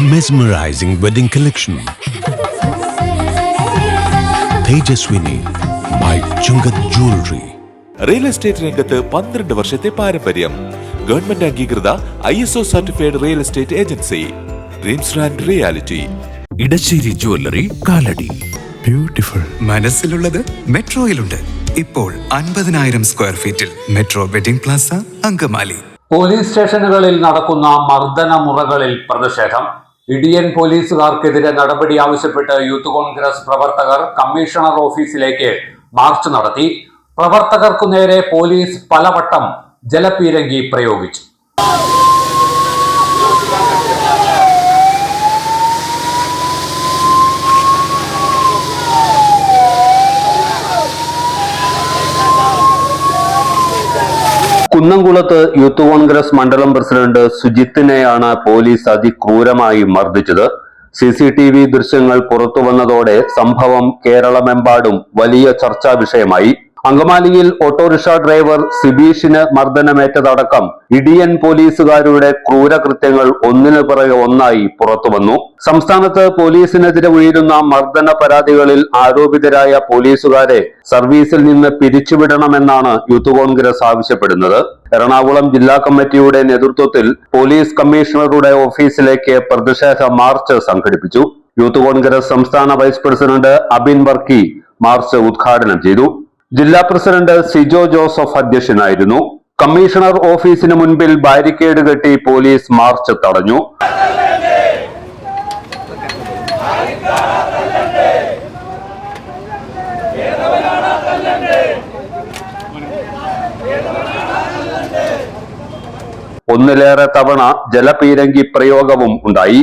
Mesmerizing wedding collection. Tejaswini by Chungat Jewelry. Real estate രംഗത്ത് പന്ത്രണ്ട് വർഷത്തെ പാരമ്പര്യം. ഗവൺമെന്റ് അംഗീകൃത I S O certified real estate agency dreams and reality Edassery jewellery Kalady. Beautiful മനസ്സിലുള്ളത് മെട്രോയിലുണ്ട്. ഇപ്പോൾ അൻപതിനായിരം സ്ക്വയർ ഫീറ്റിൽ metro wedding plaza Angamaly. Police സ്റ്റേഷനുകളിൽ നടക്കുന്ന മർദ്ദന മുറകളിൽ പ്രതിഷേധം. ഇടിയൻ പോലീസുകാർക്കെതിരെ നടപടി ആവശ്യപ്പെട്ട് യൂത്ത് കോൺഗ്രസ് പ്രവർത്തകർ കമ്മീഷണർ ഓഫീസിലേക്ക് മാർച്ച് നടത്തി. പ്രവർത്തകർക്കു നേരെ പോലീസ് പലവട്ടം ജലപീരങ്കി പ്രയോഗിച്ചു. കുന്നംകുളത്ത് യൂത്ത് കോൺഗ്രസ് മണ്ഡലം പ്രസിഡന്റ് സുജിത്തിനെയാണ് പോലീസ് അതിക്രൂരമായി മർദ്ദിച്ചത്. സി സി ടി വി ദൃശ്യങ്ങൾ പുറത്തുവന്നതോടെ സംഭവം കേരളമെമ്പാടും വലിയ ചർച്ചാ വിഷയമായി. അങ്കമാലിയിൽ ഓട്ടോറിക്ഷ ഡ്രൈവർ സിബീഷിന് മർദ്ദനമേറ്റതടക്കം ഇടിയൻ പോലീസുകാരുടെ ക്രൂരകൃത്യങ്ങൾ ഒന്നിനു പിറകെ ഒന്നായി പുറത്തുവന്നു. സംസ്ഥാനത്ത് പോലീസിനെതിരെ ഉയരുന്ന മർദ്ദന പരാതികളിൽ ആരോപിതരായ പോലീസുകാരെ സർവീസിൽ നിന്ന് പിരിച്ചുവിടണമെന്നാണ് യൂത്ത് കോൺഗ്രസ് ആവശ്യപ്പെടുന്നത്. എറണാകുളം ജില്ലാ കമ്മിറ്റിയുടെ നേതൃത്വത്തിൽ പോലീസ് കമ്മീഷണറുടെ ഓഫീസിലേക്ക് പ്രതിഷേധ മാർച്ച് സംഘടിപ്പിച്ചു. യൂത്ത് കോൺഗ്രസ് സംസ്ഥാന vice president Abin Varkey march ഉദ്ഘാടനം ചെയ്തു. ജില്ലാ പ്രസിഡന്റ് സിജോ ജോസഫ് അധ്യക്ഷനായിരുന്നു. കമ്മീഷണർ ഓഫീസിന് മുൻപിൽ ബാരിക്കേഡ് കെട്ടി പോലീസ് മാർച്ച് തടഞ്ഞു. ഒന്നിലേറെ തവണ ജലപീരങ്കി പ്രയോഗവും ഉണ്ടായി.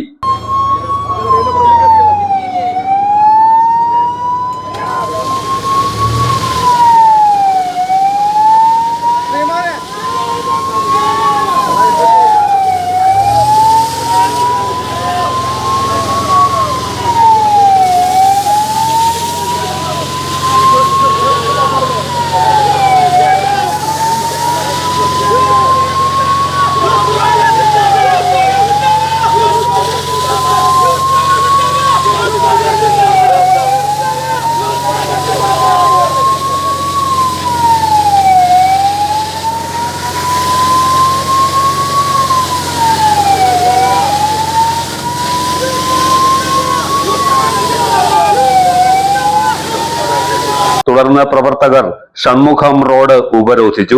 തുടർന്ന് പ്രവർത്തകർ ഷൺമുഖം റോഡ് ഉപരോധിച്ചു.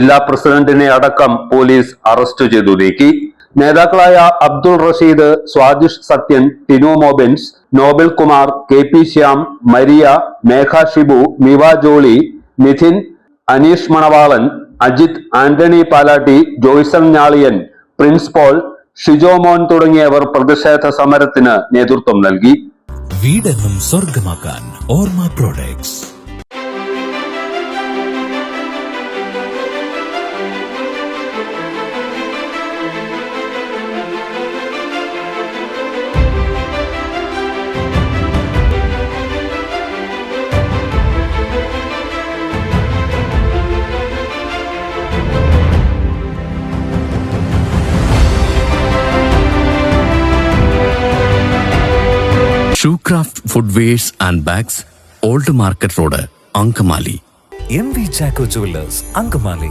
ജില്ലാ പ്രസിഡന്റിനെ അടക്കം പോലീസ് അറസ്റ്റ് ചെയ്തു നീക്കി. നേതാക്കളായ അബ്ദുൾ റഷീദ് സ്വാദിഷ് സത്യൻ ടിനു മോബിൻസ് നോബൽ കുമാർ കെ പി ശ്യാം മരിയ മേഘ ഷിബു മിവ ജോളി നിധിൻ അനീഷ് മണവാളൻ അജിത് ആന്റണി പാലാട്ടി ജോയ്സൺ ഞാളിയൻ പ്രിൻസ് പോൾ ഷിജോ മോൻ തുടങ്ങിയവർ പ്രതിഷേധ സമരത്തിന് നേതൃത്വം നൽകി. വീടെന്നും സ്വർഗമാക്കാൻ Orma products. Shoecraft footwears and bags old market road Angamaly M V Chacko jewellers Angamaly